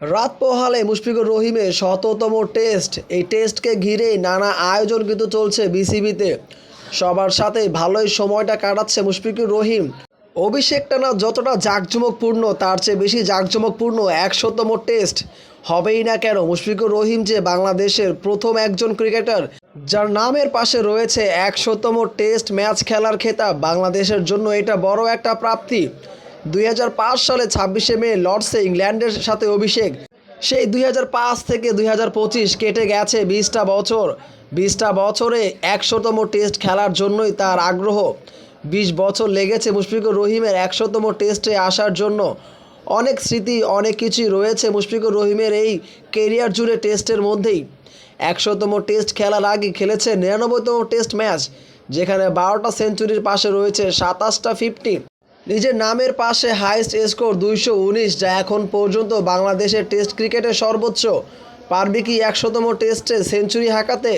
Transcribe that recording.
রাত পোহালে মুশফিকুর রহিমের শততম টেস্ট। এই টেস্টকে ঘিরেই নানা আয়োজন কিন্তু চলছে বিসিবিতে। সবার সাথে ভালোই সময়টা কাটাচ্ছে মুশফিকুর রহিম। অভিষেক টানা যতটা জাঁকজমকপূর্ণ, তার চেয়ে বেশি জাঁকজমকপূর্ণ একশোতম টেস্ট। হবেই না কেন মুশফিকুর রহিম যে বাংলাদেশের প্রথম একজন ক্রিকেটার, যার নামের পাশে রয়েছে একশোতম টেস্ট ম্যাচ খেলার খেতাব। বাংলাদেশের জন্য এটা বড় একটা প্রাপ্তি। দুই হাজার পাঁচ সালে ছাব্বিশে মে লর্ডসে ইংল্যান্ডের সাথে অভিষেক। সেই দুই হাজার পাঁচ থেকে দুই হাজার পঁচিশ কেটে গেছে বিশটা বছর। বিশটা বছরে একশোতম টেস্ট খেলার জন্যই তার আগ্রহ। বিশ বছর লেগেছে মুশফিকুর রহিমের একশোতম টেস্টে আসার জন্য। অনেক স্মৃতি, অনেক কিছুই রয়েছে মুশফিকুর রহিমের এই কেরিয়ার জুড়ে টেস্টের মধ্যেই। একশোতম টেস্ট খেলার আগে খেলেছে নিরানব্বইতম টেস্ট ম্যাচ, যেখানে বারোটা সেঞ্চুরির পাশে রয়েছে সাতাশটা ফিফটি। নিজের নামের পাশে হাইস্ট স্কোর দুইশো উনিশ, যা এখন পর্যন্ত বাংলাদেশের টেস্ট ক্রিকেটের সর্বোচ্চ। পারবে কি একশোতম টেস্টে সেঞ্চুরি হাঁকাতে?